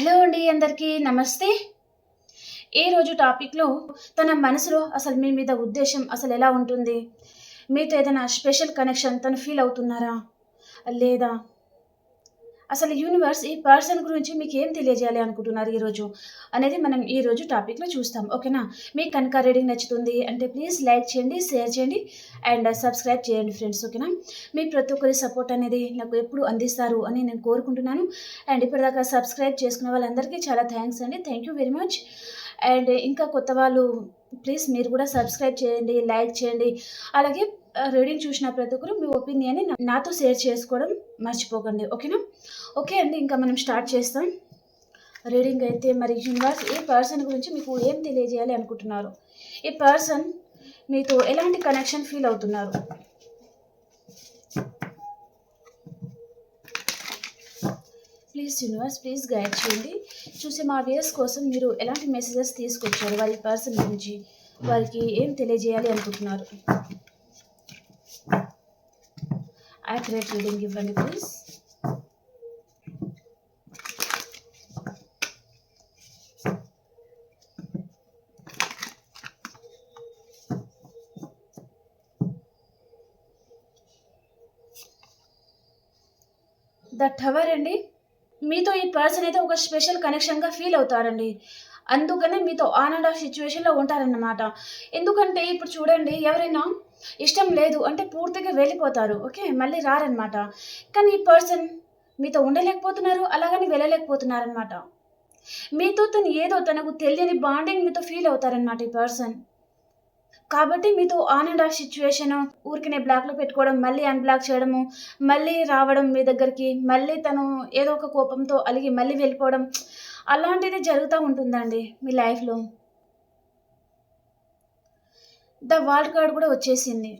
Hello అండి అందరికీ నమస్తే. ఈరోజు టాపిక్లో తన మనసులో అసలు మీ మీద ఉద్దేశం అసలు ఎలా ఉంటుంది? మీతో ఏదైనా స్పెషల్ కనెక్షన్ తను ఫీల్ అవుతున్నారా? లేదా అసలు యూనివర్స్ ఈ పర్సన్ గురించి మీకు ఏం తెలియజేయాలి అనుకుంటున్నారు ఈరోజు? అనేది మనం ఈరోజు టాపిక్లో చూస్తాం. ఓకేనా? మీకు కనుక రీడింగ్ నచ్చుతుంది అంటే ప్లీజ్ లైక్ చేయండి షేర్ చేయండి అండ్ సబ్స్క్రైబ్ చేయండి ఫ్రెండ్స్ ఓకేనా? మీ ప్రతి ఒక్కరి సపోర్ట్ అనేది నాకు ఎప్పుడు అందిస్తారు అని నేను కోరుకుంటున్నాను. అండ్ ఇప్పటిదాకా సబ్స్క్రైబ్ చేసుకున్న వాళ్ళందరికీ చాలా థ్యాంక్స్ అండి. Thank you very much and ఇంకా కొత్త వాళ్ళు ప్లీజ్ మీరు కూడా సబ్స్క్రైబ్ చేయండి లైక్ చేయండి. అలాగే రీడింగ్ చూసిన ప్రతి ఒక్కరు మీ ఒపీనియన్ని నాతో షేర్ చేసుకోవడం మర్చిపోకండి ఓకేనా? ఓకే అండి ఇంకా మనం స్టార్ట్ చేస్తాం. రీడింగ్ అయితే మరి యూనివర్స్ ఈ పర్సన్ గురించి మీకు ఏం తెలియజేయాలి అనుకుంటున్నారు? ఈ పర్సన్ మీతో ఎలాంటి కనెక్షన్ ఫీల్ అవుతున్నారు? ప్లీజ్ యూనివర్స్ ప్లీజ్ గైడ్ చేయండి. చూసి మా వ్యూస్ కోసం మీరు ఎలాంటి మెసేజెస్ తీసుకొచ్చారు? వారి పర్సన్ గురించి వారికి ఏం తెలియజేయాలి అనుకుంటున్నారు? యాక్యురేట్ రీడింగ్ ఇవ్వండి ప్లీజ్ ద టవర్ అండి మీతో ఈ పర్సన్ అయితే ఒక స్పెషల్ కనెక్షన్గా ఫీల్ అవుతారండి. అందుకనే మీతో ఆన్ అండ్ ఆఫ్ సిచ్యువేషన్లో ఉంటారన్నమాట. ఎందుకంటే ఇప్పుడు చూడండి ఎవరైనా ఇష్టం లేదు అంటే పూర్తిగా వెళ్ళిపోతారు. ఓకే? మళ్ళీ రారనమాట కానీ ఈ పర్సన్ మీతో ఉండలేకపోతున్నారు అలాగని వెళ్ళలేకపోతున్నారనమాట మీతో తను ఏదో తనకు తెలియని బాండింగ్ మీతో ఫీల్ అవుతారనమాట ఈ పర్సన్. కాబట్టి మీతో ఆన్ అండ్ ఆఫ్ సిచ్యువేషన్ ఊరికినే బ్లాక్లో పెట్టుకోవడం మళ్ళీ అన్బ్లాక్ చేయడము మళ్ళీ రావడం మీ దగ్గరికి మళ్ళీ తను ఏదో ఒక కోపంతో అలిగి మళ్ళీ వెళ్ళిపోవడం అలాంటిది జరుగుతూ ఉంటుందండి మీ లైఫ్లో. ద వాల్డ్ కార్డ్ కూడా వచ్చేసింది.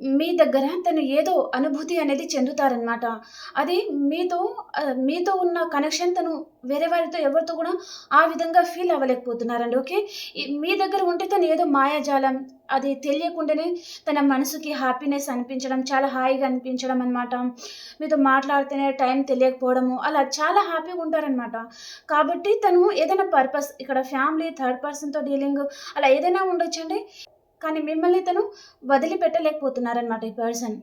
మీ దగ్గర తను ఏదో అనుభూతి అనేది చెందుతారనమాట అది మీతో మీతో ఉన్న కనెక్షన్ తను వేరే వారితో ఎవరితో కూడా ఆ విధంగా ఫీల్ అవ్వలేకపోతున్నారండి ఓకే? మీ దగ్గర ఉంటే తను ఏదో మాయాజాలం అది తెలియకుండానే తన మనసుకి హ్యాపీనెస్ అనిపించడం చాలా హాయిగా అనిపించడం అనమాట మీతో మాట్లాడితేనే టైం తెలియకపోవడము అలా చాలా హ్యాపీగా ఉంటారనమాట కాబట్టి తను ఏదైనా పర్పస్ ఇక్కడ ఫ్యామిలీ థర్డ్ పర్సన్తో డీలింగ్ అలా ఏదైనా ఉండొచ్చండి? కానీ మిమ్మల్ని తను వదిలిపెట్టలేకపోతున్నారనమాట ఈ పర్సన్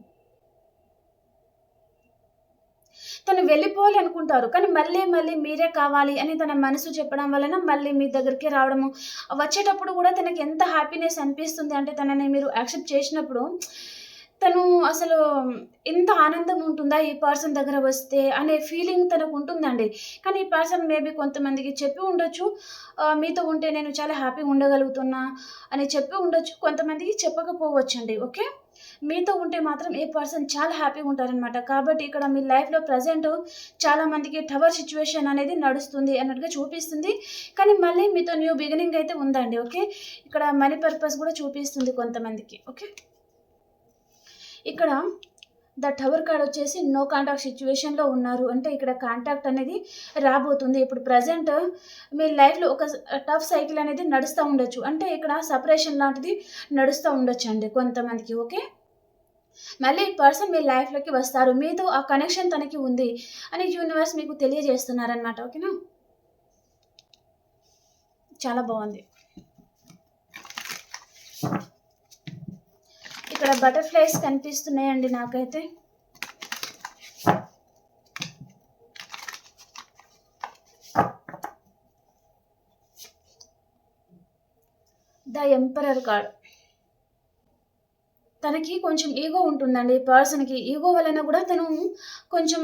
తను వెళ్ళిపోవాలి అనుకుంటారు కానీ మళ్ళీ మళ్ళీ మీరే కావాలి అని తన మనసు చెప్పడం వలన మళ్ళీ మీ దగ్గరికి రావడము వచ్చేటప్పుడు కూడా తనకి ఎంత హ్యాపీనెస్ అనిపిస్తుంది అంటే తనని మీరు యాక్సెప్ట్ చేసినప్పుడు తను అసలు ఎంత ఆనందం ఉంటుందా ఈ పర్సన్ దగ్గర వస్తే అనే ఫీలింగ్ తనకు ఉంటుందండి. కానీ ఈ పర్సన్ మేబీ కొంతమందికి చెప్పి ఉండొచ్చు. మీతో ఉంటే నేను చాలా హ్యాపీగా ఉండగలుగుతున్నా అని చెప్పి ఉండొచ్చు. కొంతమందికి చెప్పకపోవచ్చండి ఓకే? మీతో ఉంటే మాత్రం ఏ పర్సన్ చాలా హ్యాపీగా ఉంటారనమాట కాబట్టి ఇక్కడ మీ లైఫ్లో ప్రజెంట్ చాలా మందికి టవర్ సిచ్యువేషన్ అనేది నడుస్తుంది అన్నట్టుగా చూపిస్తుంది. కానీ మళ్ళీ మీతో న్యూ బిగినింగ్ అయితే ఉందండి ఓకే? ఇక్కడ మనీ పర్పస్ కూడా చూపిస్తుంది కొంతమందికి ఓకే? ఇక్కడ ద టవర్ కార్డ్ వచ్చేసి నో కాంటాక్ట్ సిచ్యువేషన్లో ఉన్నారు. అంటే ఇక్కడ కాంటాక్ట్ అనేది రాబోతుంది. ఇప్పుడు ప్రజెంట్ మీ లైఫ్లో ఒక టఫ్ సైకిల్ అనేది నడుస్తూ ఉండొచ్చు. అంటే ఇక్కడ సపరేషన్ లాంటిది నడుస్తూ ఉండొచ్చు అండి కొంతమందికి ఓకే? మళ్ళీ ఈ పర్సన్ మీ లైఫ్లోకి వస్తారు. మీతో ఆ కనెక్షన్ తనకి ఉంది అని యూనివర్స్ మీకు తెలియజేస్తున్నారనమాట ఓకేనా? చాలా బాగుంది. ఇక్కడ బటర్ఫ్లైస్ కనిపిస్తున్నాయండి నాకైతే. ద ఎంపరర్ కార్డ్ తనకి కొంచెం ఈగో ఉంటుందండి. ఈ పర్సన్కి ఈగో వలన కూడా తను కొంచెం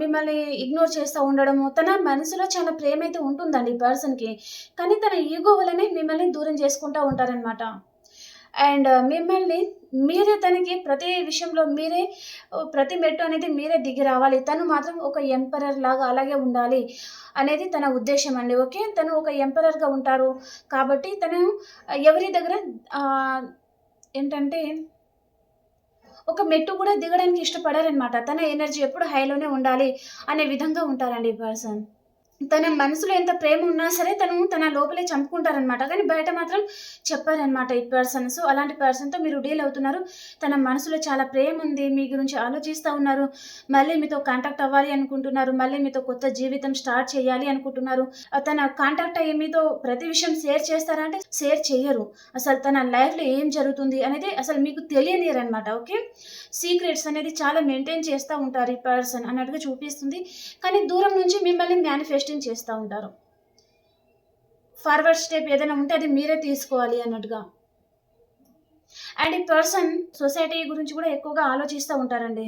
మిమ్మల్ని ఇగ్నోర్ చేస్తూ ఉండడము తన మనసులో చాలా ప్రేమ అయితే ఉంటుందండి ఈ పర్సన్కి. కానీ తన ఈగో వలనే మిమ్మల్ని దూరం చేసుకుంటూ ఉంటారనమాట అండ్ మిమ్మల్ని మీరే తనకి ప్రతి విషయంలో మీరే ప్రతి మెట్టు అనేది మీరే దిగి రావాలి. తను మాత్రం ఒక ఎంపరర్ లాగా అలాగే ఉండాలి అనేది తన ఉద్దేశం అండి ఓకే? తను ఒక ఎంపరర్గా ఉంటారు కాబట్టి తను ఎవరి దగ్గర ఏంటంటే ఒక మెట్టు కూడా దిగడానికి ఇష్టపడారనమాట తన ఎనర్జీ ఎప్పుడు హైలోనే ఉండాలి అనే విధంగా ఉంటారండి ఈ పర్సన్. తన మనసులో ఎంత ప్రేమ ఉన్నా సరే తను తన లోపలే చంపుకుంటారనమాట కానీ బయట మాత్రం చెప్పారనమాట ఈ పర్సన్ సో అలాంటి పర్సన్తో మీరు డీల్ అవుతున్నారు. తన మనసులో చాలా ప్రేమ ఉంది. మీ గురించి ఆలోచిస్తూ ఉన్నారు. మళ్ళీ మీతో కాంటాక్ట్ అవ్వాలి అనుకుంటున్నారు. మళ్ళీ మీతో కొత్త జీవితం స్టార్ట్ చేయాలి అనుకుంటున్నారు. తన కాంటాక్ట్ అయ్యి మీతో ప్రతి విషయం షేర్ చేస్తారంటే షేర్ చేయరు. అసలు తన లైఫ్లో ఏం జరుగుతుంది అనేది అసలు మీకు తెలియనియరనమాట ఓకే? సీక్రెట్స్ అనేది చాలా మెయింటైన్ చేస్తూ ఉంటారు ఈ పర్సన్ అన్నట్టుగా చూపిస్తుంది. కానీ దూరం నుంచి మిమ్మల్ని క్వశ్చన్ చేస్తూ ఉంటారు. ఫార్వర్డ్ స్టెప్ ఏదైనా ఉంటే అది మీరే తీసుకోవాలి అన్నట్టుగా. అండ్ ఈ పర్సన్ సొసైటీ గురించి కూడా ఎక్కువగా ఆలోచిస్తూ ఉంటారండి.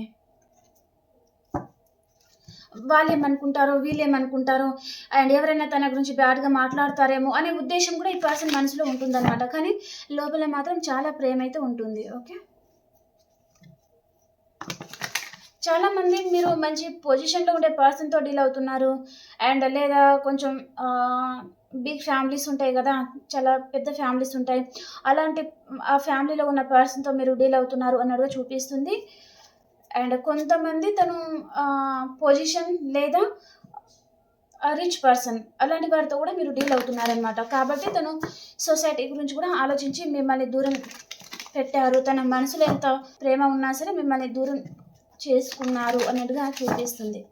వాళ్ళు ఏమనుకుంటారో వీళ్ళు ఏమనుకుంటారో అండ్ ఎవరైనా తన గురించి బ్యాడ్గా మాట్లాడతారేమో అనే ఉద్దేశం కూడా ఈ పర్సన్ మనసులో ఉంటుందన్నమాట. కానీ లోపల మాత్రం చాలా ప్రేమ అయితే ఉంటుంది. ఓకే చాలా మంది మీరు మంచి పొజిషన్లో ఉండే పర్సన్తో డీల్ అవుతున్నారు. అండ్ లేదా కొంచెం బిగ్ ఫ్యామిలీస్ ఉంటాయి కదా చాలా పెద్ద ఫ్యామిలీస్ ఉంటాయి. అలాంటి ఆ ఫ్యామిలీలో ఉన్న పర్సన్తో మీరు డీల్ అవుతున్నారు అన్నట్టుగా చూపిస్తుంది. అండ్ కొంతమంది తను పొజిషన్ లేదా రిచ్ పర్సన్ అలాంటి వారితో కూడా మీరు డీల్ అవుతున్నారనమాట కాబట్టి తను సొసైటీ గురించి కూడా ఆలోచించి మిమ్మల్ని దూరం పెట్టారు. తన మనసులో ఎంత ప్రేమ ఉన్నా సరే మిమ్మల్ని దూరం చేసుకున్నారు అన్నట్టుగా చూపిస్తుంది.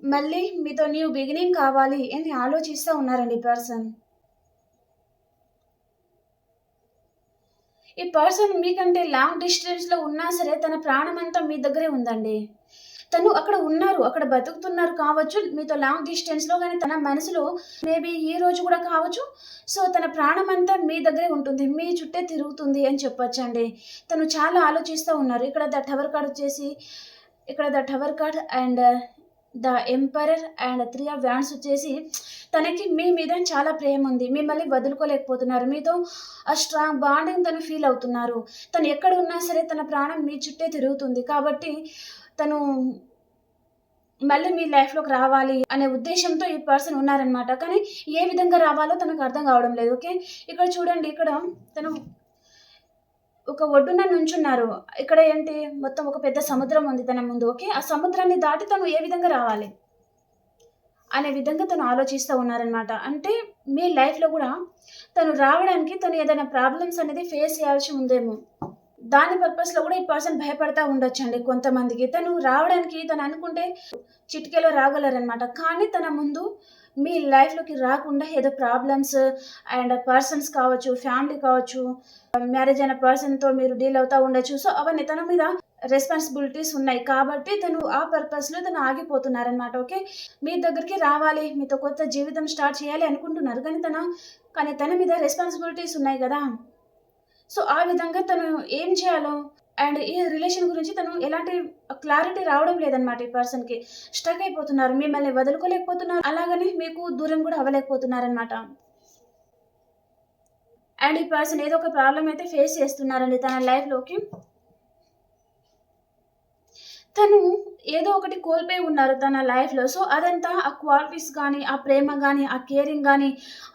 మళ్ళీ మీతో న్యూ బిగినింగ్ కావాలి అని ఆలోచిస్తూ ఉన్నారండి ఈ పర్సన్ ఈ పర్సన్ మీకంటే లాంగ్ డిస్టెన్స్లో ఉన్నా సరే తన ప్రాణం అంతా మీ దగ్గరే ఉందండి. తను అక్కడ ఉన్నారు అక్కడ బతుకుతున్నారు కావచ్చు మీతో లాంగ్ డిస్టెన్స్లో కానీ తన మనసులో మేబీ ఈ రోజు కూడా కావచ్చు. సో తన ప్రాణం అంతా మీ దగ్గరే ఉంటుంది మీ చుట్టే తిరుగుతుంది అని చెప్పొచ్చండి. తను చాలా ఆలోచిస్తూ ఉన్నారు. ఇక్కడ ద టవర్ కార్డ్ వచ్చేసి ఇక్కడ the tower card and the emperor and three of wands వచ్చేసి తనకి మీ మీద చాలా ప్రేమ ఉంది. మిమ్మల్ని వదులుకోలేకపోతున్నారు. మీతో ఆ స్ట్రాంగ్ బాండింగ్ తను ఫీల్ అవుతున్నారు. తను ఎక్కడ ఉన్నా సరే తన ప్రాణం మీ చుట్టే తిరుగుతుంది. కాబట్టి తను మళ్ళీ మీ లైఫ్లోకి రావాలి అనే ఉద్దేశంతో ఈ పర్సన్ ఉన్నారనమాట కానీ ఏ విధంగా రావాలో తనకు అర్థం కావడం లేదు ఓకే? ఇక్కడ చూడండి ఇక్కడ తను ఒక ఒడ్డున నుంచున్నారు. ఇక్కడ ఏంటి? మొత్తం ఒక పెద్ద సముద్రం ఉంది తన ముందు ఓకే? ఆ సముద్రాన్ని దాటి తను ఏ విధంగా రావాలి అనే విధంగా తను ఆలోచిస్తూ ఉన్నారనమాట అంటే మీ లైఫ్లో కూడా తను రావడానికి తను ఏదైనా ప్రాబ్లమ్స్ అనేది ఫేస్ చేయాల్సి ఉందేమో. దాని పర్పస్లో కూడా ఈ పర్సన్ భయపడతా ఉండొచ్చండి కొంతమందికి. తను రావడానికి తను అనుకుంటే చిటికెలో రాగలరనమాట కానీ తన ముందు మీ లైఫ్లోకి రాకుండా ఏదో ప్రాబ్లమ్స్ అండ్ పర్సన్స్ కావచ్చు ఫ్యామిలీ కావచ్చు మ్యారేజ్ అయిన పర్సన్తో మీరు డీల్ అవుతూ ఉండొచ్చు. సో అవన్నీ తన మీద రెస్పాన్సిబిలిటీస్ ఉన్నాయి. కాబట్టి తను ఆ పర్పస్లో తను ఆగిపోతున్నారనమాట ఓకే మీ దగ్గరికి రావాలి మీతో కొత్త జీవితం స్టార్ట్ చేయాలి అనుకుంటున్నారు. కానీ తన కానీ తన మీద రెస్పాన్సిబిలిటీస్ ఉన్నాయి కదా. సో ఆ విధంగా తను ఏం చేయాలో అండ్ ఈ రిలేషన్ గురించి తను ఎలాంటి క్లారిటీ రావడం లేదనమాట ఈ పర్సన్కి. స్టక్ అయిపోతున్నారు మిమ్మల్ని వదులుకోలేకపోతున్నారు అలాగని మీకు దూరం కూడా అవ్వలేకపోతున్నారనమాట అండ్ ఈ పర్సన్ ఏదో ఒక ప్రాబ్లం అయితే ఫేస్ చేస్తున్నారండి తన లైఫ్లోకి. తను ఏదో ఒకటి కోల్పోయి ఉన్నారు తన లైఫ్లో. సో అదంతా ఆ క్వాలిటీస్ కానీ ఆ ప్రేమ కానీ ఆ కేరింగ్ కానీ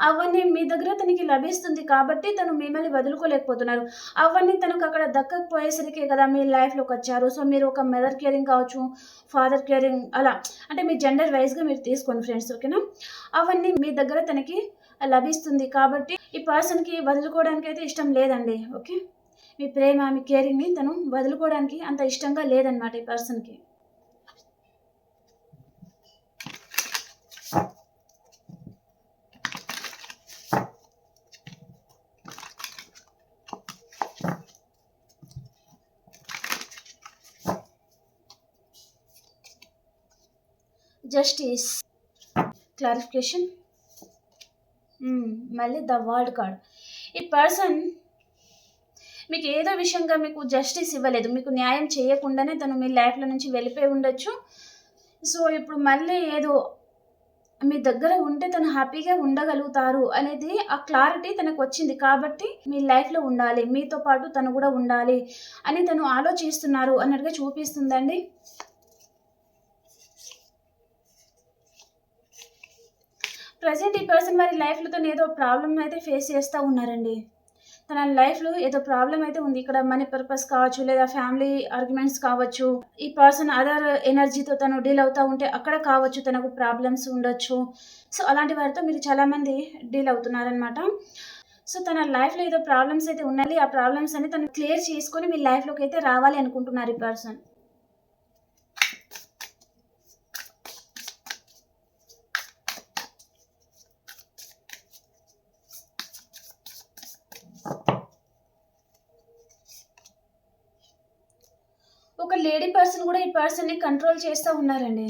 అవన్నీ మీ దగ్గర తనకి లభిస్తుంది కాబట్టి తను మిమ్మల్ని వదులుకోలేకపోతున్నారు. అవన్నీ తనకు అక్కడ దక్కకపోయేసరికి కదా మీ లైఫ్లోకి వచ్చారు. సో మీరు ఒక మదర్ కేరింగ్ కావచ్చు ఫాదర్ కేరింగ్ అలా అంటే మీ జెండర్ వైజ్గా మీరు తీసుకోండి ఫ్రెండ్స్ ఓకేనా అవన్నీ మీ దగ్గర తనకి లభిస్తుంది కాబట్టి ఈ పర్సన్కి వదులుకోవడానికి అయితే ఇష్టం లేదండి ఓకే మీ ప్రేమ మీ కేరింగ్ని తను వదులుకోవడానికి అంత ఇష్టంగా లేదనమాట ఈ పర్సన్కి జస్టిస్ క్లారిఫికేషన్ hmm, మళ్ళీ ద వరల్డ్ కార్డ్ ఈ పర్సన్ మీకు ఏదో విషయంగా మీకు జస్టిస్ ఇవ్వలేదు మీకు న్యాయం చేయకుండానే తను మీ లైఫ్లో నుంచి వెళ్ళిపోయి ఉండొచ్చు. సో ఇప్పుడు మళ్ళీ ఏదో మీ దగ్గర ఉంటే తను హ్యాపీగా ఉండగలుగుతారు అనేది ఆ క్లారిటీ తనకు వచ్చింది కాబట్టి మీ లైఫ్లో ఉండాలి మీతో పాటు తను కూడా ఉండాలి అని తను ఆలోచిస్తున్నారు అన్నట్టుగా చూపిస్తుందండి. ప్రజెంట్ ఈ పర్సన్ వారి లైఫ్లతో ఏదో ప్రాబ్లం అయితే ఫేస్ చేస్తూ ఉన్నారండి. తన లైఫ్లో ఏదో ప్రాబ్లం అయితే ఉంది. ఇక్కడ మనీ పర్పస్ కావచ్చు లేదా ఫ్యామిలీ ఆర్గ్యుమెంట్స్ కావచ్చు. ఈ పర్సన్ అదర్ ఎనర్జీతో తను డీల్ అవుతూ ఉంటే అక్కడ కావచ్చు తనకు ప్రాబ్లమ్స్ ఉండొచ్చు. సో అలాంటి వారితో మీరు చాలామంది డీల్ అవుతున్నారనమాట సో తన లైఫ్లో ఏదో ప్రాబ్లమ్స్ అయితే ఉన్నాయి. ఆ ప్రాబ్లమ్స్ అని తను క్లియర్ చేసుకొని మీ లైఫ్లోకి అయితే రావాలి అనుకుంటున్నారు ఈ పర్సన్ ఒక లేడీ పర్సన్ కూడా ఈ పర్సన్ని కంట్రోల్ చేస్తూ ఉన్నారండి.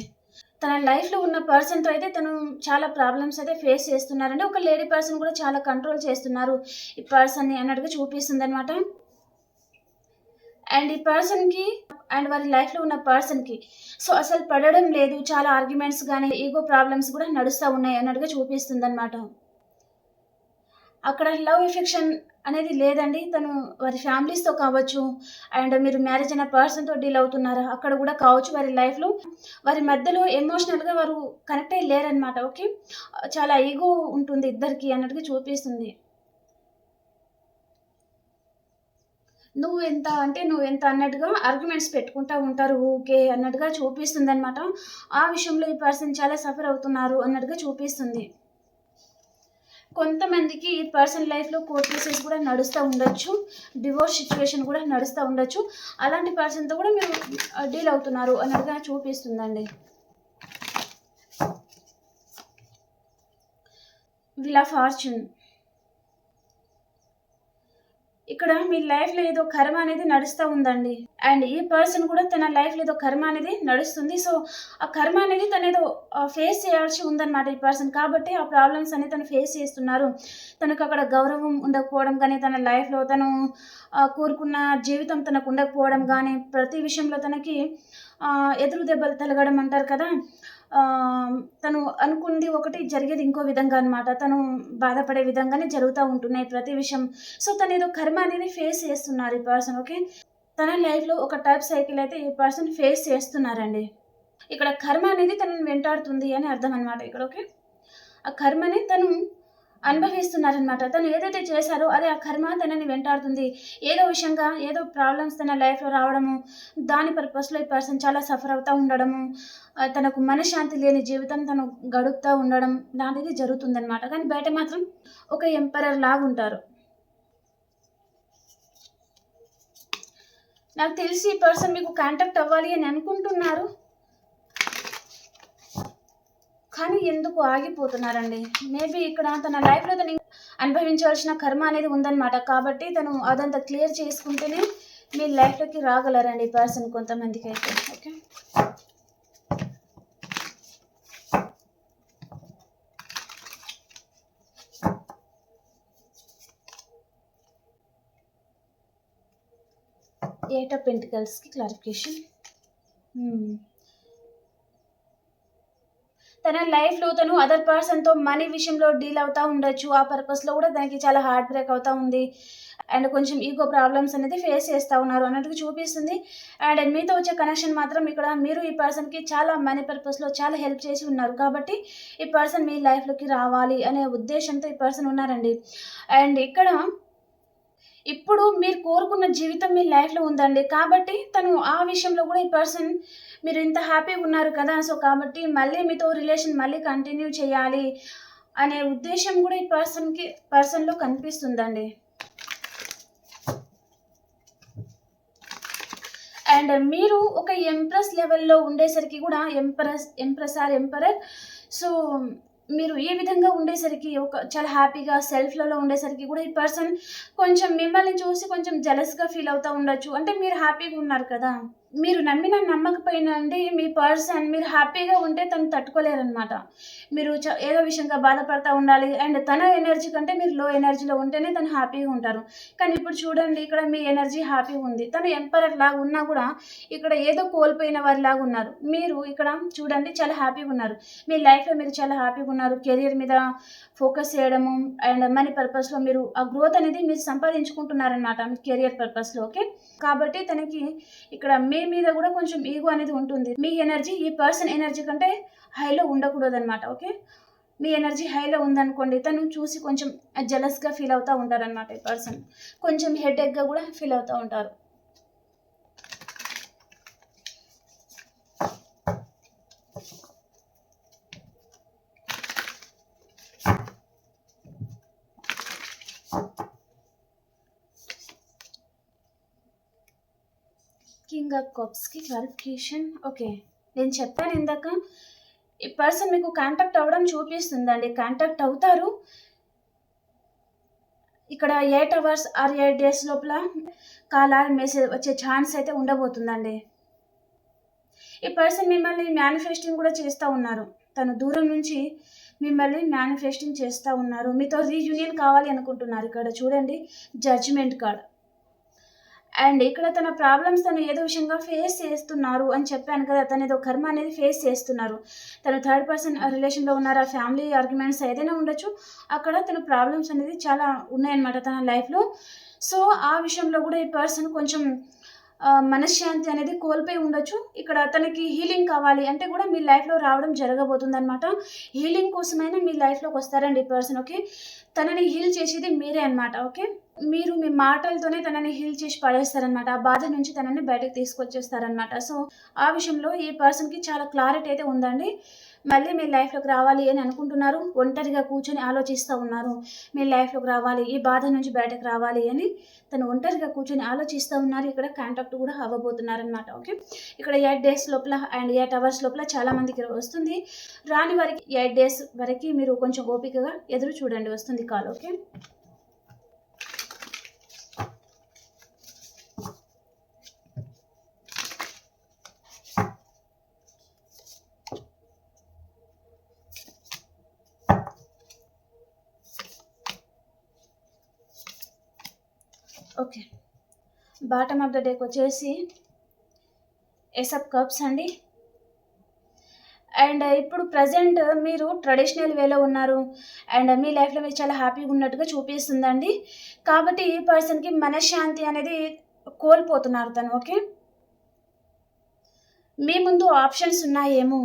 తన లైఫ్లో ఉన్న పర్సన్తో అయితే తను చాలా ప్రాబ్లమ్స్ అయితే ఫేస్ చేస్తున్నారండి. ఒక లేడీ పర్సన్ కూడా చాలా కంట్రోల్ చేస్తున్నారు ఈ పర్సన్ని అన్నట్టుగా చూపిస్తుంది అనమాట అండ్ ఈ పర్సన్కి అండ్ వారి లైఫ్లో ఉన్న పర్సన్కి సో అసలు పడడం లేదు. చాలా ఆర్గ్యుమెంట్స్ కానీ ఈగో ప్రాబ్లమ్స్ కూడా నడుస్తూ ఉన్నాయి అన్నట్టుగా చూపిస్తుంది అనమాట అక్కడ లవ్ ఎఫెక్షన్ అనేది లేదండి. తను వారి ఫ్యామిలీస్తో కావచ్చు అండ్ మీరు మ్యారేజ్ అయిన పర్సన్తో డీల్ అవుతున్నారా అక్కడ కూడా కావచ్చు వారి లైఫ్లో. వారి మధ్యలో ఎమోషనల్గా వారు కనెక్ట్ అయ్యి లేరనమాట ఓకే? చాలా ఈగో ఉంటుంది ఇద్దరికి అన్నట్టుగా చూపిస్తుంది. నువ్వు ఎంత అంటే నువ్వు ఎంత అన్నట్టుగా ఆర్గ్యుమెంట్స్ పెట్టుకుంటా ఉంటారు ఓకే? అన్నట్టుగా చూపిస్తుంది అనమాట ఆ విషయంలో ఈ పర్సన్ చాలా సఫర్ అవుతున్నారు అన్నట్టుగా చూపిస్తుంది. కొంతమందికి పర్సనల్ పర్సన్ లైఫ్లో కోర్ట్ కేసెస్ కూడా నడుస్తూ ఉండొచ్చు డివోర్స్ సిచ్యువేషన్ కూడా నడుస్తూ ఉండొచ్చు. అలాంటి పర్సన్తో కూడా మీరు డీల్ అవుతున్నారు అన్నట్టుగా చూపిస్తుందండి. విలా ఫార్చ్యూన్. ఇక్కడ మీ లైఫ్లో ఏదో కర్మ అనేది నడుస్తూ ఉందండి. అండ్ ఈ పర్సన్ కూడా తన లైఫ్లో ఏదో కర్మ అనేది నడుస్తుంది. సో ఆ కర్మ అనేది తను ఏదో ఫేస్ చేయాల్సి ఉందన్నమాట ఈ పర్సన్ కాబట్టి ఆ ప్రాబ్లమ్స్ అనేది తను ఫేస్ చేస్తున్నారు. తనకు అక్కడ గౌరవం ఉండకపోవడం కానీ తన లైఫ్లో తను కోరుకున్న జీవితం తనకు ఉండకపోవడం కానీ ప్రతి విషయంలో తనకి ఎదురు దెబ్బలు తలగడం అంటారు కదా. తను అనుకుంది ఒకటి జరిగేది ఇంకో విధంగా అనమాట తను బాధపడే విధంగానే జరుగుతూ ఉంటున్నాయి ప్రతి విషయం. సో తను ఏదో కర్మ అనేది ఫేస్ చేస్తున్నారు ఈ పర్సన్ ఓకే తన లైఫ్లో ఒక టైప్ సైకిల్ అయితే ఈ పర్సన్ ఫేస్ చేస్తున్నారండి. ఇక్కడ కర్మ అనేది తనని వెంటాడుతుంది అని అర్థం అనమాట ఇక్కడ ఓకే ఆ కర్మని తను అనుభవిస్తున్నారనమాట తను ఏదైతే చేశారో అదే ఆ కర్మ తనని వెంటాడుతుంది. ఏదో విషయంగా ఏదో ప్రాబ్లమ్స్ తన లైఫ్లో రావడము దాని పర్పస్లో ఈ పర్సన్ చాలా సఫర్ అవుతూ ఉండడము తనకు మనశ్శాంతి లేని జీవితం తను గడుపుతూ ఉండడం లాంటిది జరుగుతుందనమాట కానీ బయట మాత్రం ఒక ఎంపరర్ లాగా ఉంటారు. నాకు తెలిసి ఈ పర్సన్ మీకు కాంటాక్ట్ అవ్వాలి అని అనుకుంటున్నారు. కానీ ఎందుకు ఆగిపోతున్నారండి? మేబీ ఇక్కడ తన లైఫ్లో తను అనుభవించవలసిన కర్మ అనేది ఉందన్నమాట. కాబట్టి తను అదంతా క్లియర్ చేసుకుంటేనే మీ లైఫ్లోకి రాగలరండి ఈ పర్సన్ కొంతమందికి అయితే ఓకే? ఎయిట్ ఆఫ్ పెంటికల్స్కి క్లారిఫికేషన్ తన లైఫ్లో తను అదర్ పర్సన్తో మనీ విషయంలో డీల్ అవుతూ ఉండొచ్చు. ఆ పర్పస్లో కూడా తనకి చాలా హార్ట్ బ్రేక్ అవుతూ ఉంది. అండ్ కొంచెం ఈగో ప్రాబ్లమ్స్ అనేది ఫేస్ చేస్తూ ఉన్నారు అన్నట్టుగా చూపిస్తుంది. అండ్ మీతో వచ్చే కనెక్షన్ మాత్రం ఇక్కడ మీరు ఈ పర్సన్కి చాలా మనీ పర్పస్లో చాలా హెల్ప్ చేసి ఉన్నారు. కాబట్టి ఈ పర్సన్ మీ లైఫ్లోకి రావాలి అనే ఉద్దేశంతో ఈ పర్సన్ ఉన్నారండి. అండ్ ఇక్కడ ఇప్పుడు మీరు కోరుకున్న జీవితం మీ లైఫ్లో ఉందండి. కాబట్టి తను ఆ విషయంలో కూడా ఈ పర్సన్ మీరు ఇంత హ్యాపీగా ఉన్నారు కదా సో కాబట్టి మళ్ళీ మీతో రిలేషన్ మళ్ళీ కంటిన్యూ చేయాలి అనే ఉద్దేశం కూడా ఈ పర్సన్కి పర్సన్లో కనిపిస్తుందండి. అండ్ మీరు ఒక ఎంప్రెస్ లెవెల్లో ఉండేసరికి కూడా empress empress or emperor so మీరు ఏ విధంగా ఉండేసరికి ఒక చాలా హ్యాపీగా సెల్ఫ్లలో ఉండేసరికి కూడా ఈ పర్సన్ కొంచెం మిమ్మల్ని చూసి కొంచెం జలస్గా ఫీల్ అవుతూ ఉండొచ్చు. అంటే మీరు హ్యాపీగా ఉన్నారు కదా. మీరు నమ్మిన నమ్మకపోయినా మీ పర్సన్ మీరు హ్యాపీగా ఉంటే తను తట్టుకోలేరనమాట మీరు చ ఏదో విషయంగా బాధపడతా ఉండాలి అండ్ తన ఎనర్జీ కంటే మీరు లో ఎనర్జీలో ఉంటేనే తను హ్యాపీగా ఉంటారు. కానీ ఇప్పుడు చూడండి ఇక్కడ మీ ఎనర్జీ హ్యాపీగా ఉంది. తను ఎంపరర్ లాగా ఉన్నా కూడా ఇక్కడ ఏదో కోల్పోయిన వారి లాగా ఉన్నారు. మీరు ఇక్కడ చూడండి చాలా హ్యాపీగా ఉన్నారు. మీ లైఫ్లో మీరు చాలా హ్యాపీగా ఉన్నారు. కెరియర్ మీద ఫోకస్ చేయడము అండ్ మనీ పర్పస్లో మీరు ఆ గ్రోత్ అనేది మీరు సంపాదించుకుంటున్నారనమాట మీ కెరియర్ పర్పస్లో ఓకే? కాబట్టి తనకి ఇక్కడ మీ మీద కూడా కొంచెం ఈగో అనేది ఉంటుంది. మీ ఎనర్జీ ఈ పర్సన్ ఎనర్జీ కంటే హైలో ఉండకూడదు అనమాట ఓకే మీ ఎనర్జీ హైలో ఉందనుకోండి తను చూసి కొంచెం జలస్గా ఫీల్ అవుతూ ఉంటారనమాట ఈ పర్సన్ కొంచెం హెడేక్గా కూడా ఫీల్ అవుతూ ఉంటారు. రీడింగ్ ఆఫ్ కప్స్కి క్లారిఫికేషన్. ఓకే. నేను చెప్పాను ఇందాక. ఈ పర్సన్ మీకు కాంటాక్ట్ అవ్వడం చూపిస్తుందండి. కాంటాక్ట్ అవుతారు. ఇక్కడ eight hours or eight days లోపల కాల్ ఆర్ మెసేజ్ వచ్చే ఛాన్స్ అయితే ఉండబోతుందండి. ఈ పర్సన్ మిమ్మల్ని మేనిఫెస్టింగ్ కూడా చేస్తూ ఉన్నారు. తను దూరం నుంచి మిమ్మల్ని మేనిఫెస్టింగ్ చేస్తూ ఉన్నారు. మీతో రీయూనియన్ కావాలి అనుకుంటున్నారు. ఇక్కడ చూడండి జడ్జిమెంట్ కార్డ్ అండ్ ఇక్కడ తన ప్రాబ్లమ్స్ తను ఏదో విషయంగా ఫేస్ చేస్తున్నారు అని చెప్పాను కదా తను ఏదో కర్మ అనేది ఫేస్ చేస్తున్నారు. తను థర్డ్ పర్సన్ రిలేషన్లో ఉన్నారు ఆ ఫ్యామిలీ ఆర్గ్యుమెంట్స్ ఏదైనా ఉండొచ్చు. అక్కడ తన ప్రాబ్లమ్స్ అనేది చాలా ఉన్నాయన్నమాట తన లైఫ్లో సో ఆ విషయంలో కూడా ఈ పర్సన్ కొంచెం మనశ్శాంతి అనేది కోల్పోయి ఉండొచ్చు. ఇక్కడ తనకి హీలింగ్ కావాలి అంటే కూడా మీ లైఫ్లో రావడం జరగబోతుంది అనమాట హీలింగ్ కోసమైనా మీ లైఫ్లోకి వస్తారండి ఈ పర్సన్ ఓకే తనని హీల్ చేసేది మీరే అనమాట ఓకే మీరు మీ మాటలతోనే తనని హీల్ చేసి పడేస్తారనమాట ఆ బాధ నుంచి తనని బయటకు తీసుకొచ్చేస్తారనమాట సో ఆ విషయంలో ఈ పర్సన్కి చాలా క్లారిటీ అయితే ఉందండి. మళ్ళీ మీ లైఫ్లోకి రావాలి అని అనుకుంటున్నారు. ఒంటరిగా కూర్చొని ఆలోచిస్తూ ఉన్నారు. మీ లైఫ్లోకి రావాలి ఈ బాధ నుంచి బయటకు రావాలి అని తను ఒంటరిగా కూర్చొని ఆలోచిస్తూ ఉన్నారు. ఇక్కడ కాంటాక్ట్ కూడా అవ్వబోతున్నారనమాట ఓకే ఇక్కడ ఎయిట్ డేస్ లోపల అండ్ ఎయిట్ అవర్స్ లోపల చాలా మందికి వస్తుంది. రాని వారికి ఎయిట్ డేస్ వరకు మీరు కొంచెం ఓపికగా ఎదురు చూడండి. వస్తుంది call. Okay okay. Bottom of the డేకి వచ్చేసి ఎసప్ కప్స్ అండి. అండ్ ఇప్పుడు ప్రజెంట్ మీరు ట్రెడిషనల్ వేలో ఉన్నారు. అండ్ మీ లైఫ్లో మీరు చాలా హ్యాపీగా ఉన్నట్టుగా చూపిస్తుందండి. కాబట్టి ఈ పర్సన్కి మనశ్శాంతి అనేది కోల్పోతున్నారు తను ఓకే? మీ ముందు ఆప్షన్స్ ఉన్నాయేమో.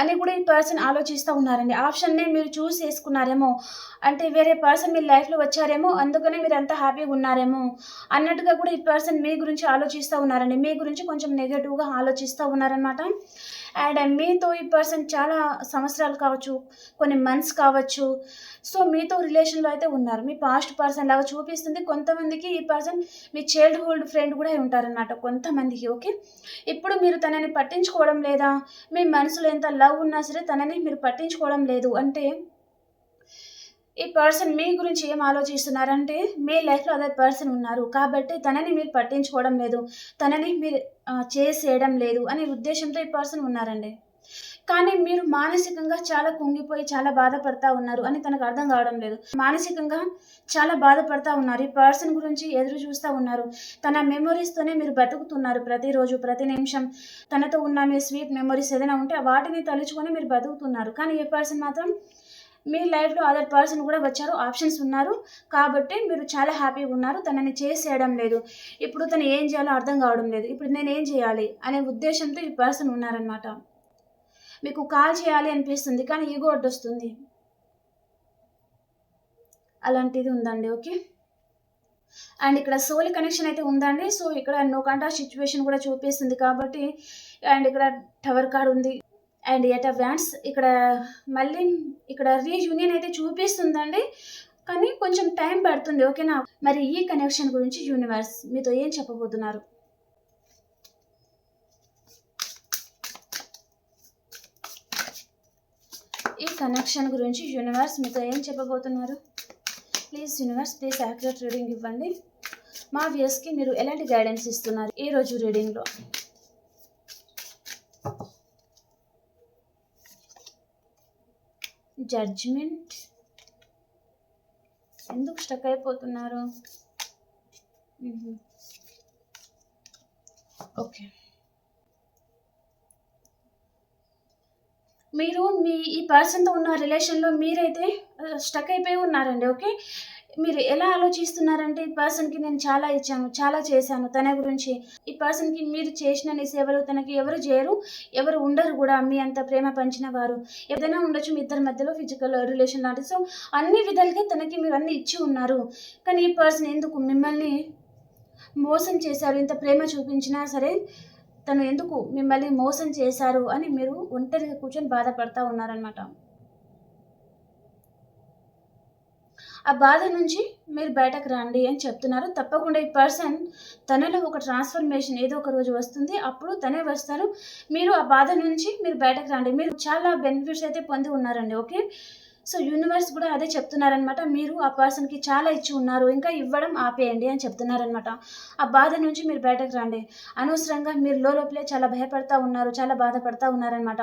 అని కూడా ఈ పర్సన్ ఆలోచిస్తూ ఉన్నారండి. ఆప్షన్నే మీరు చూస్ చేసుకున్నారేమో అంటే వేరే పర్సన్ మీ లైఫ్లో వచ్చారేమో అందుకనే మీరు అంత హ్యాపీగా ఉన్నారేమో అన్నట్టుగా కూడా ఈ పర్సన్ మీ గురించి ఆలోచిస్తూ ఉన్నారండి. మీ గురించి కొంచెం నెగటివ్గా ఆలోచిస్తూ ఉన్నారనమాట అండ్ మీతో ఈ పర్సన్ చాలా సంవత్సరాలు కావచ్చు కొన్ని మంత్స్ కావచ్చు. సో మీతో రిలేషన్లో అయితే ఉన్నారు. మీ పాస్ట్ పర్సన్ లాగా చూపిస్తుంది. కొంతమందికి ఈ పర్సన్ మీ చైల్డ్హుడ్ ఫ్రెండ్ కూడా ఉంటారన్నమాట కొంతమందికి ఓకే? ఇప్పుడు మీరు తనని పట్టించుకోవడం లేదా మీ మనసులో ఎంత లవ్ ఉన్నా సరే తనని మీరు పట్టించుకోవడం లేదు అంటే ఈ పర్సన్ మీ గురించి ఏం ఆలోచిస్తున్నారంటే మీ లైఫ్లో అదే పర్సన్ ఉన్నారు. కాబట్టి తనని మీరు పట్టించుకోవడం లేదు. తనని మీరు చేసేయడం లేదు అనే ఉద్దేశంతో ఈ పర్సన్ ఉన్నారండి. కానీ మీరు మానసికంగా చాలా కుంగిపోయి చాలా బాధపడతా ఉన్నారు అని తనకు అర్థం కావడం లేదు. మానసికంగా చాలా బాధపడతా ఉన్నారు. ఈ పర్సన్ గురించి ఎదురు చూస్తూ ఉన్నారు. తన మెమొరీస్తోనే మీరు బతుకుతున్నారు ప్రతిరోజు ప్రతి నిమిషం. తనతో ఉన్న మీ స్వీట్ మెమొరీస్ ఏదైనా ఉంటే వాటిని తలుచుకొని మీరు బతుకుతున్నారు. కానీ ఈ పర్సన్ మాత్రం మీ లైఫ్లో అదర్ పర్సన్ కూడా వచ్చారు ఆప్షన్స్ ఉన్నారు. కాబట్టి మీరు చాలా హ్యాపీగా ఉన్నారు. తనని చేసేయడం లేదు. ఇప్పుడు తను ఏం చేయాలో అర్థం కావడం లేదు. ఇప్పుడు నేను ఏం చేయాలి అనే ఉద్దేశంతో ఈ పర్సన్ ఉన్నారనమాట మీకు కాల్ చేయాలి అనిపిస్తుంది కానీ ఈగో అడ్డొస్తుంది. అలాంటిది ఉందండి ఓకే? అండ్ ఇక్కడ సోల్ కనెక్షన్ అయితే ఉందండి. సో ఇక్కడ నో కాంటాక్ట్ సిచ్యువేషన్ కూడా చూపిస్తుంది కాబట్టి అండ్ ఇక్కడ టవర్ కార్డ్ ఉంది. అండ్ ఎట్ వ్యాన్స్ ఇక్కడ మళ్ళీ ఇక్కడ రీయూనియన్ అయితే చూపిస్తుందండి. కానీ కొంచెం టైం పడుతుంది ఓకేనా? మరి ఈ కనెక్షన్ గురించి యూనివర్స్ మీతో ఏం చెప్పబోతున్నారు? ఈ కనెక్షన్ గురించి యూనివర్స్ మీతో ఏం చెప్పబోతున్నారు? Please universe please accurate reading ఇవ్వండి. మా వ్యూస్కి మీరు ఎలాంటి గైడెన్స్ ఇస్తున్నారు ఈ రోజు రీడింగ్లో? జడ్జ్మెంట్? ఎందుకు స్టక్ అయిపోతున్నారు? ఓకే. మీరు మీ ఈ పర్సన్తో ఉన్న రిలేషన్లో మీరైతే స్టక్ అయిపోయి ఉన్నారండి ఓకే? మీరు ఎలా ఆలోచిస్తున్నారంటే ఈ పర్సన్‌కి నేను చాలా ఇచ్చాను, చాలా చేశాను తన గురించి. ఈ పర్సన్‌కి మీరు చేసిన నీ సేవలు తనకి ఎవరు చేయరు ఎవరు ఉండరు కూడా మీ అంత ప్రేమ పంచిన వారు. ఏదైనా ఉండొచ్చు మీ ఇద్దరి మధ్యలో ఫిజికల్ రిలేషన్ లాంటి సో, అన్ని విధాలుగా తనకి మీరు అన్నీ ఇచ్చి ఉన్నారు. కానీ ఈ పర్సన్ ఎందుకు మిమ్మల్ని మోసం చేశారు. ఇంత ప్రేమ చూపించినా సరే తను ఎందుకు మిమ్మల్ని మోసం చేశారు అని మీరు ఒంటరిగా కూర్చొని బాధపడతా ఉన్నారనమాట. ఆ బాధ నుంచి మీరు బయటకు రండి అని చెప్తున్నారు. తప్పకుండా ఈ పర్సన్ తనలో ఒక ట్రాన్స్‌ఫర్మేషన్ ఏదో ఒక రోజు వస్తుంది. అప్పుడు తనే వస్తారు. మీరు ఆ బాధ నుంచి మీరు బయటకు రండి. మీరు చాలా బెనిఫిట్స్ అయితే పొంది ఉన్నారండి. ఓకే. సో, యూనివర్స్ కూడా అదే చెప్తున్నారనమాట. మీరు ఆ పర్సన్‌కి చాలా ఇచ్చి ఉన్నారు. ఇంకా ఇవ్వడం ఆపేయండి అని చెప్తున్నారనమాట. ఆ బాధ నుంచి మీరు బయటకు రండి. అనవసరంగా మీరు లోలోపలే చాలా భయపడతా ఉన్నారు. చాలా బాధపడతా ఉన్నారనమాట.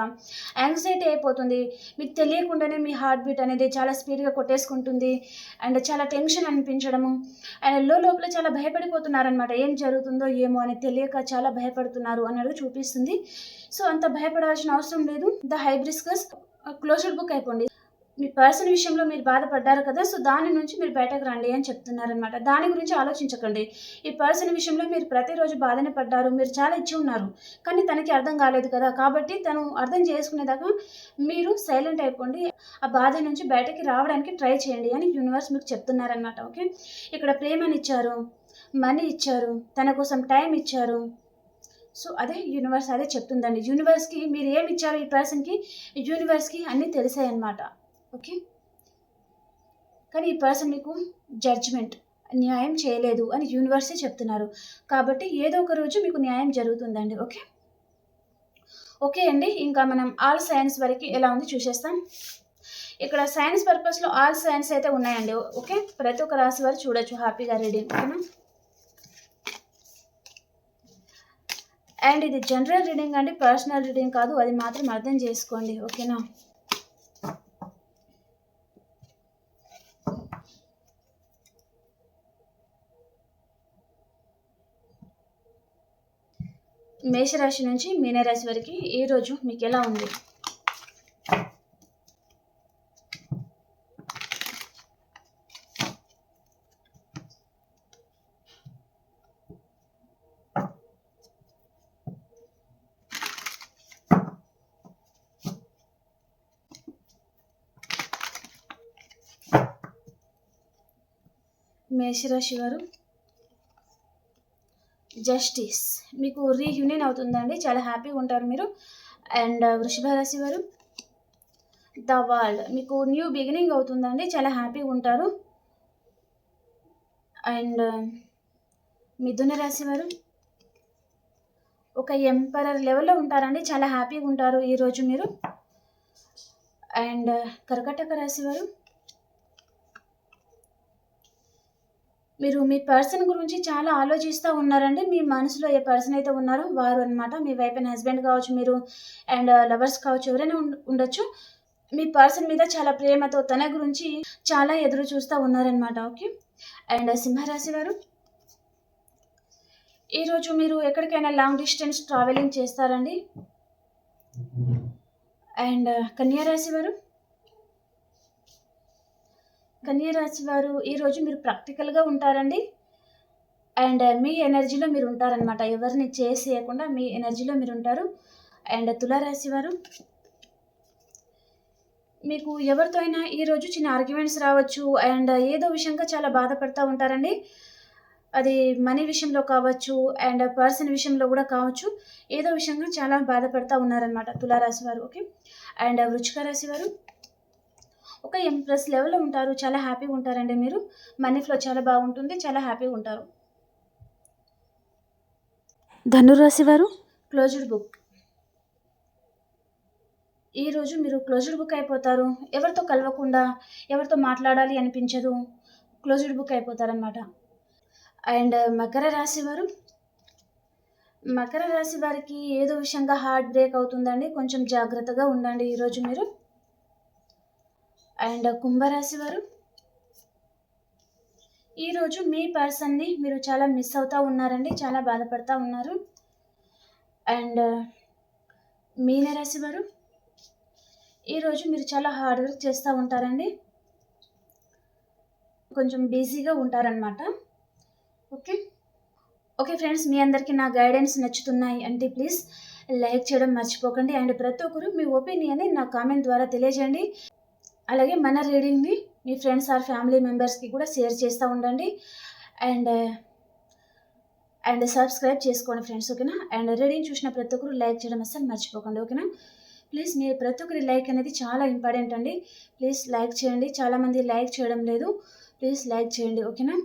యాంగ్జైటీ అయిపోతుంది. మీకు తెలియకుండానే మీ హార్ట్ బీట్ అనేది చాలా స్పీడ్‌గా కొట్టేసుకుంటుంది. అండ్ చాలా టెన్షన్ అనిపించడము. అండ్ లోపల చాలా భయపడిపోతున్నారనమాట. ఏం జరుగుతుందో ఏమో అని తెలియక చాలా భయపడుతున్నారు అన్నట్టు చూపిస్తుంది. సో, అంత భయపడాల్సిన అవసరం లేదు. ద హైబ్రిస్కస్ క్లోజ్డ్ బుక్ అయిపోండి. మీ పర్సన్ విషయంలో మీరు బాధపడ్డారు కదా! సో, దాని నుంచి మీరు బయటకు రండి అని చెప్తున్నారనమాట. దాని గురించి ఆలోచించకండి. ఈ పర్సన్ విషయంలో మీరు ప్రతిరోజు బాధనే పడ్డారు. మీరు చాలా ఇచ్చి ఉన్నారు. కానీ తనకి అర్థం కాలేదు కదా! కాబట్టి తను అర్థం చేసుకునేదాకా మీరు సైలెంట్ అయిపోండి. ఆ బాధ నుంచి బయటకి రావడానికి ట్రై చేయండి అని యూనివర్స్ మీకు చెప్తున్నారనమాట. ఓకే. ఇక్కడ ప్రేమనిచ్చారు. మనీ ఇచ్చారు. తన కోసం టైం ఇచ్చారు. సో, అదే యూనివర్స్ అదే చెప్తుందండి. యూనివర్స్‌కి మీరు ఏమి ఇచ్చారు ఈ పర్సన్‌కి యూనివర్స్‌కి అన్నీ తెలిసాయన్నమాట. ఓకే. కానీ ఈ పర్సన్ మీకు జడ్జ్‌మెంట్ న్యాయం చేయలేదు అని యూనివర్సే చెప్తున్నారు. కాబట్టి ఏదో ఒక రోజు మీకు న్యాయం జరుగుతుందండి. ఓకే. ఓకే అండి. ఇంకా మనం ఆల్ సైన్స్ వరకు ఎలా ఉంది చూసేస్తాం. ఇక్కడ సైన్స్ పర్పస్‌లో ఆల్ సైన్స్ అయితే ఉన్నాయండి. ఓకే. ప్రతి ఒక్క రాశి వారు చూడొచ్చు హ్యాపీగా రీడింగ్. ఓకేనా? అండ్ ఇది జనరల్ రీడింగ్ అండి. పర్సనల్ రీడింగ్ కాదు. అది మాత్రం అర్థం చేసుకోండి. ఓకేనా? మేషరాశి నుంచి మీనరాశి వరకు ఈరోజు మీకెలా ఉంది? మేషరాశి వారు జస్టిస్ మీకు రీయూనియన్ అవుతుందండి. చాలా హ్యాపీగా ఉంటారు మీరు. అండ్ uh, వృషభ రాశి వారు ద వరల్డ్ మీకు న్యూ బిగినింగ్ అవుతుందండి. చాలా హ్యాపీగా ఉంటారు. అండ్ uh, మిథున రాశి వారు ఒక ఎంపరర్ లెవెల్‌లో ఉంటారండి. చాలా హ్యాపీగా ఉంటారు ఈరోజు మీరు. అండ్ uh, కర్కటక రాశి వారు మీరు మీ పర్సన్ గురించి చాలా ఆలోచిస్తూ ఉన్నారండి. మీ మనసులో ఏ పర్సన్ అయితే ఉన్నారో వారు అనమాట మీ వైఫ్ అండ్ హస్బెండ్ కావచ్చు మీరు అండ్ లవర్స్ uh, కావచ్చు ఎవరైనా ఉండొచ్చు. మీ పర్సన్ మీద చాలా ప్రేమతో తన గురించి చాలా ఎదురు చూస్తూ ఉన్నారనమాట. ఓకే. అండ్ uh, సింహరాశి వారు ఈరోజు మీరు ఎక్కడికైనా లాంగ్ డిస్టెన్స్ ట్రావెలింగ్ చేస్తారండి. అండ్ uh, కన్యారాశి వారు కన్యరాశి వారు ఈరోజు మీరు ప్రాక్టికల్‌గా ఉంటారండి. అండ్ మీ ఎనర్జీలో మీరు ఉంటారనమాట. ఎవరిని చేసేయకుండా మీ ఎనర్జీలో మీరు ఉంటారు. అండ్ తులారాశి వారు మీకు ఎవరితో అయినా ఈరోజు చిన్న ఆర్గ్యుమెంట్స్ రావచ్చు. అండ్ ఏదో విషయంగా చాలా బాధపడుతూ ఉంటారండి. అది మనీ విషయంలో కావచ్చు అండ్ పర్సన్ విషయంలో కూడా కావచ్చు. ఏదో విషయంగా చాలా బాధపడతా ఉన్నారనమాట తులారాశి వారు. ఓకే. అండ్ వృశ్చిక రాశి వారు ఒక ఎంప్రెస్ లెవెల్‌లో ఉంటారు. చాలా హ్యాపీగా ఉంటారండి మీరు. మనీ ఫ్లో చాలా బాగుంటుంది. చాలా హ్యాపీగా ఉంటారు. ధనురాశి వారు క్లోజ్డ్ బుక్. ఈరోజు మీరు క్లోజ్డ్ బుక్ అయిపోతారు. ఎవరితో కలవకుండా, ఎవరితో మాట్లాడాలి అనిపించదు. Closed book అయిపోతారనమాట. అండ్ మకర రాశి వారు మకర రాశి వారికి ఏదో విషయంగా హార్ట్ బ్రేక్ అవుతుందండి. కొంచెం జాగ్రత్తగా ఉండండి ఈరోజు మీరు. అండ్ కుంభరాశి వారు ఈరోజు మీ పర్సన్‌ని మీరు చాలా మిస్ అవుతూ ఉన్నారండి. చాలా బాధపడతా ఉన్నారు. అండ్ మీనరాశి వారు ఈరోజు మీరు చాలా హార్డ్ వర్క్ చేస్తూ ఉంటారండి. కొంచెం బిజీగా ఉంటారనమాట ఓకే ఓకే ఫ్రెండ్స్ మీ అందరికీ నా గైడెన్స్ నచ్చుతున్నాయి అంటే ప్లీజ్ లైక్ చేయడం మర్చిపోకండి అండ్ ప్రతి ఒక్కరు మీ ఒపీనియన్ని నా కామెంట్ ద్వారా తెలియజేయండి అలాగే మన రీడింగ్ని మీ ఫ్రెండ్స్ ఆర్ ఫ్యామిలీ మెంబర్స్కి కూడా షేర్ చేస్తూ ఉండండి. అండ్ అండ్ సబ్స్క్రైబ్ చేసుకోండి ఫ్రెండ్స్ ఓకేనా? అండ్ రీడింగ్ చూసిన ప్రతి ఒక్కరు లైక్ చేయడం అస్సలు మర్చిపోకండి ఓకేనా? ప్లీజ్ మీరు ప్రతి ఒక్కరి లైక్ అనేది చాలా ఇంపార్టెంట్ అండి. ప్లీజ్ లైక్ చేయండి. చాలామంది లైక్ చేయడం లేదు. ప్లీజ్ లైక్ చేయండి ఓకేనా?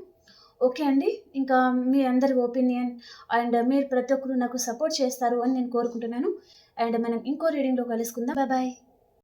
ఓకే అండి. ఇంకా మీ అందరి ఒపీనియన్ అండ్ మీరు ప్రతి ఒక్కరు నాకు సపోర్ట్ చేస్తారు అని నేను కోరుకుంటున్నాను. అండ్ మనం ఇంకో రీడింగ్లో కలుసుకుందాం. బాయ్.